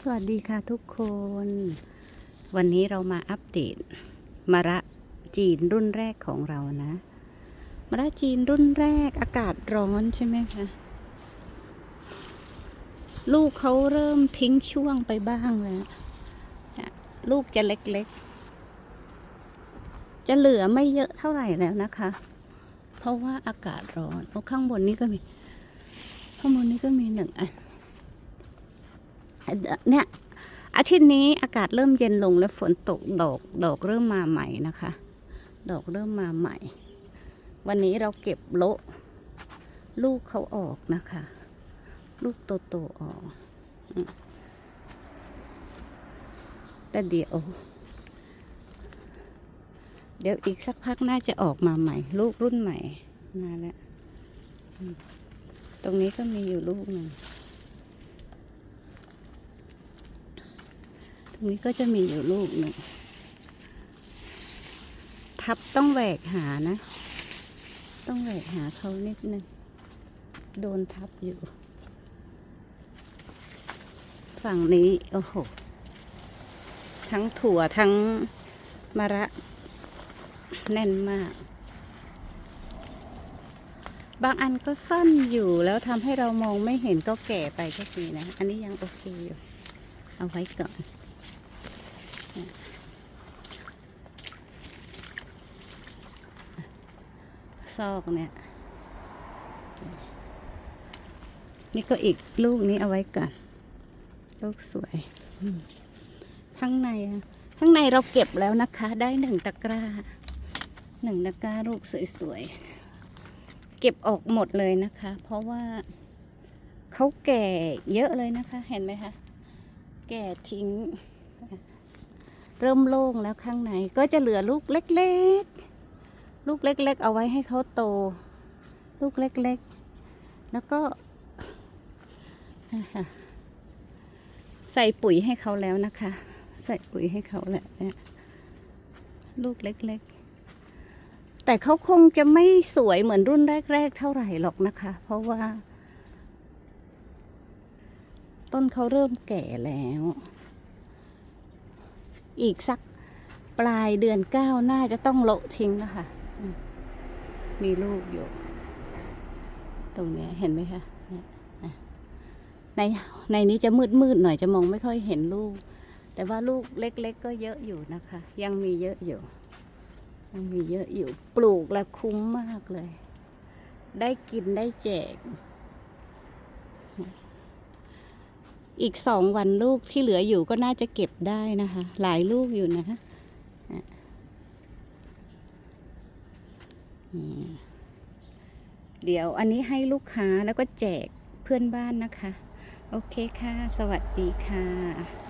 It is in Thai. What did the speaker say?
สวัสดีค่ะทุกคน วันนี้เรามาอัปเดตมะระจีนรุ่นแรกของเรานะมะระจีนรุ่นแรกอากาศร้อนใช่ไหมคะ ลูกเขาเริ่มทิ้งช่วงไปบ้างแล้วลูกจะเล็กๆ จะเหลือไม่เยอะเท่าไหร่แล้วนะคะ เพราะว่าอากาศร้อนโอ้ข้างบนนี้ก็มี ข้างบนนี้ก็มีหนึ่งอัน เนี่ยอาทิตย์นี้อากาศเริ่มเย็นลงและฝนตกดอกดอกเริ่มมาใหม่นะคะ ดอกเริ่มมาใหม่ วันนี้เราเก็บโละลูกเขาออกนะคะ ลูกโตๆออกแต่เดี๋ยว เดี๋ยวอีกสักพักน่าจะออกมาใหม่ ลูกรุ่นใหม่มาแล้วตรงนี้ก็มีอยู่ลูกหนึ่ง รงนี้ก็จะมีอยู่ลูกหนึ่ง ทับต้องแหวกหานะ ต้องแหวกหาเขานิดนึง โดนทับอยู่ ฝั่งนี้ โอ้โห ทั้งถั่วทั้งมะระ แน่นมาก บางอันก็สั้นอยู่แล้วทำให้เรามองไม่เห็นก็แก่ไปก็มีนะ อันนี้ยังโอเคอยู่ เอาไว้ก่อน ซอกเนี่ย นี่ก็อีกลูกนี้เอาไว้ก่อน ลูกสวยอืมข้งในอะข้งในเราเก็บแล้วนะคะ ได้หนึ่งตะกร้า หนึ่งตะกร้าลูกสวยๆ เก็บออกหมดเลยนะคะ เพราะว่าเขาแก่เยอะเลยนะคะ เห็นไหมคะ แก่ทิ้ง เริ่มโล่งแล้วข้างในก็จะเหลือลูกเล็กๆ ลูกเล็กๆ เอาไว้ให้เขาโต ลูกเล็กๆ แล้วก็ ใส่ปุ๋ยให้เขาแล้วนะคะ ใส่ปุ๋ยให้เขาแหละเนี่ยลูกเล็กๆ แต่เขาคงจะไม่สวยเหมือนรุ่นแรก ๆ เท่าไหร่หรอกนะคะ เพราะว่า ต้นเขาเริ่มแก่แล้ว อีกสักปลายเดือนเก้าน่าจะต้องโละทิ้งแล้วค่ะมีลูกอยู่ ตรงนี้เห็นไหมคะในในนี้จะมืดมืดหน่อยจะมองไม่ค่อยเห็นลูก แต่ว่าลูกเล็กๆกก็เยอะอยู่นะคะ ยังมีเยอะอยู่ ยังมีเยอะอยู่ ปลูกแล้วคุ้มมากเลย ได้กินได้แจก อีกสองวันลูกที่เหลืออยู่ก็น่าจะเก็บได้นะคะ หลายลูกอยู่นะคะเดี๋ยวอันนี้ให้ลูกค้าแล้วก็แจกเพื่อนบ้านนะคะ โอเคค่ะ สวัสดีค่ะ